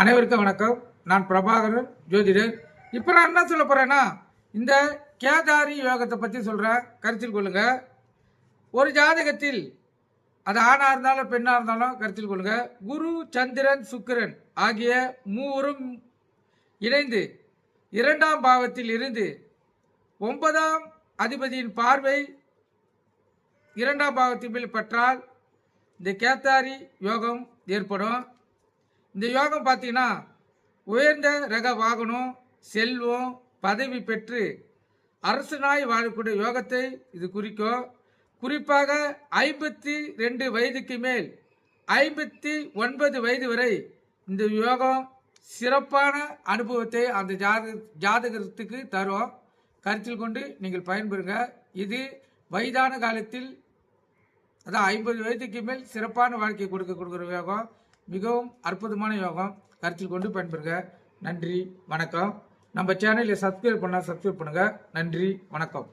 அனைவருக்கும் வணக்கம். நான் பிரபாகரன் ஜோதிடர். இப்போ நான் என்ன சொல்ல போகிறேன்னா இந்த கேதாரி யோகத்தை பற்றி சொல்கிறேன் கருத்தில் கொள்ளுங்க. ஒரு ஜாதகத்தில் அது ஆணாக இருந்தாலும் பெண்ணாக இருந்தாலும் கருத்தில் கொள்ளுங்க. குரு சந்திரன் சுக்கிரன் ஆகிய மூவரும் இணைந்து இரண்டாம் பாவத்தில் இருந்து ஒன்பதாம் அதிபதியின் பார்வை இரண்டாம் பாவத்தின் மேல் பற்றால் இந்த கேத்தாரி யோகம் ஏற்படும். இந்த யோகம் பார்த்தீங்கன்னா உயர்ந்த ரக வாகனம் செல்வம் பதவி பெற்று அரசனாய் வாழக்கூடிய யோகத்தை இது குறிக்கும். குறிப்பாக ஐம்பத்தி ரெண்டு வயதுக்கு மேல் ஐம்பத்தி ஒன்பது வயது வரை இந்த யோகம் சிறப்பான அனுபவத்தை அந்த ஜாத ஜாதகத்துக்கு தரும். கருத்தில் கொண்டு நீங்கள் பயன்பெறுங்க. இது வயதான காலத்தில் அதான் ஐம்பது வயதுக்கு மேல் சிறப்பான வாழ்க்கை கொடுக்க கொடுக்குற யோகம். மிகவும் அற்புதமான யோகம் கருத்தில் கொண்டு பயன்பெறுங்க நன்றி வணக்கம். நம்ம சேனலை சப்ஸ்கிரைப் பண்ணால் சப்ஸ்கிரைப் பண்ணுங்கள் நன்றி வணக்கம்.